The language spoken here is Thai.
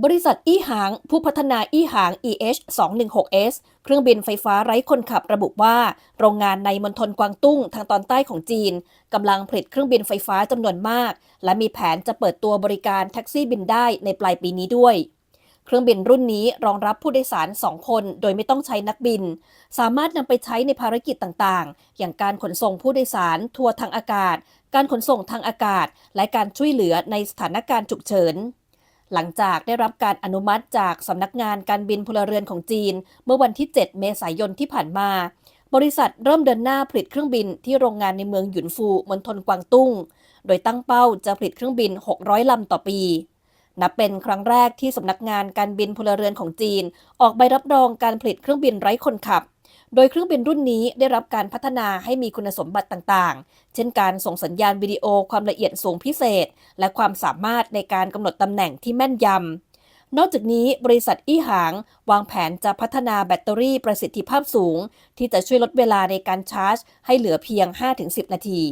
บริษัทอี้หาง ผู้พัฒนาอี้หาง EH 216S เครื่องบินไฟฟ้าไร้คนขับระบุว่า โรงงานในมณฑลกวางตุ้งทางตอนใต้ของจีนกำลังผลิตเครื่องบินไฟฟ้าจำนวนมาก และมีแผนจะเปิดตัวบริการแท็กซี่บินได้ในปลายปีนี้ด้วย เครื่องบินรุ่นนี้รองรับผู้โดยสาร 2 คน โดยไม่ต้องใช้นักบิน สามารถนำไปใช้ในภารกิจต่างๆ อย่างการขนส่งผู้โดยสาร ทัวร์ทางอากาศ การขนส่งทางอากาศ และการช่วยเหลือในสถานการณ์ฉุกเฉิน หลังจากได้รับการอนุมัติจากสำนักงานการบินพลเรือนของจีน เมื่อวันที่ 7 เมษายนที่ผ่านมา บริษัทเริ่มเดินหน้าผลิตเครื่องบินที่โรงงานในเมืองหยุนฟูมณฑลกวางตุ้ง โดยตั้งเป้าจะผลิตเครื่องบิน 600 ลำต่อปีนับเป็นครั้งแรกที่สำนักงานการบินพลเรือนของจีน ออกใบรับรองการผลิตเครื่องบินไร้คนขับ โดยเครื่องบินรุ่นนี้ได้รับการพัฒนาให้มีคุณสมบัติต่างๆ เช่นการส่งสัญญาณวิดีโอความละเอียดสูงพิเศษ และความสามารถในการกำหนดตำแหน่งที่แม่นยำนอกจากนี้บริษัทอี้หาง วางแผนจะพัฒนาแบตเตอรี่ประสิทธิภาพสูง ที่จะช่วยลดเวลาในการชาร์จ ให้เหลือเพียง 5-10 นาที